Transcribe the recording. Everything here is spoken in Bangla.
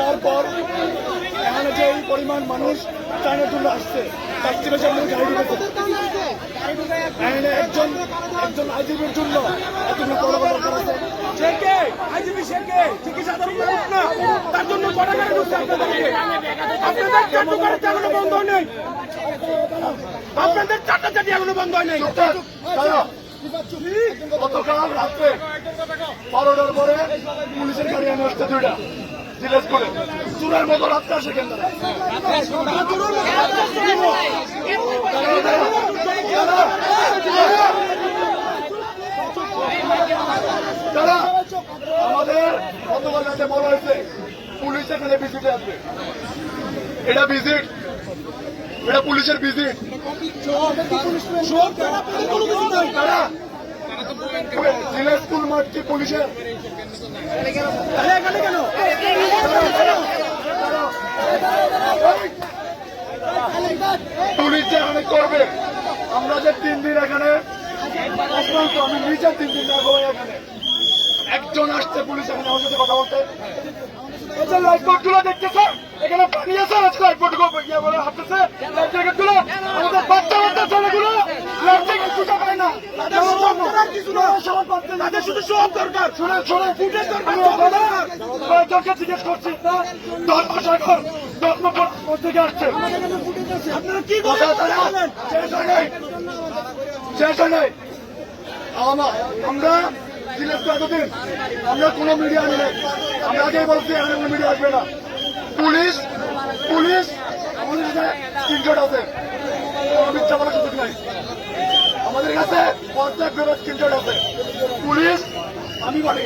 তারপর এখানে যে এই পরিমাণ মানুষ চায়নার জন্য আসছে তার চেয়ে বেশি গাড়ি ঢুকেছে। একজন একজন আইজিবির জন্য এতগুলো বড় বড় আছে। শেখে চিকিৎসা না। তার জন্য কটা গাড়ি ঢুকছে আপনাদেরকে। আপনাদের চারটে গাড়ি এখনও বন্ধ হয় নাই। আপনাদের চারটি এখনও বন্ধ হয় নাই। গতকাল রাত্রে বারোটার পরে পুলিশের গাড়ি এনে আসছে দুইটা। জিজ্ঞেস করে চুরের মতো রাত্রে আসে কেন? তারা? তারা আমাদের গতকাল রাতে বলা হয়েছে পুলিশ এখানে ভিজিটে আসবে। এটা ভিজিট এটা পুলিশের ভিজিট জেলা স্কুল মাঠ কি পুলিশের? পুলিশ যে এখানে করবে, আমরা যে তিন দিন এখানে আমি নিজে তিন দিন রাখব এখানে। একজন আসছে পুলিশ এখানে আমার সাথে কথা বলতে। এই যে দেখতেছে এখানে পানি আছে, আজকে লাইট বোর্ডগুলো হাঁটতেছে। আমাদের বাচ্চা তাদের শুধু সব দরকার। জিজ্ঞেস করছি থেকে আসছে আপনারা কি শেষ হয় নাই। আমরা এতদিন আমরা কোনো মিডিয়া আনি নাই। আমরা আগেই বলছি এখানে কোনো মিডিয়া আসবে না। পুলিশ পুলিশ আমাদের কাছে আছে। কোনো মিথ্যা বলার সুযোগ নাই। আমাদের কাছে পর্যায়ে ফেরত ক্রিকেট হতে পুলিশ আমি বলি।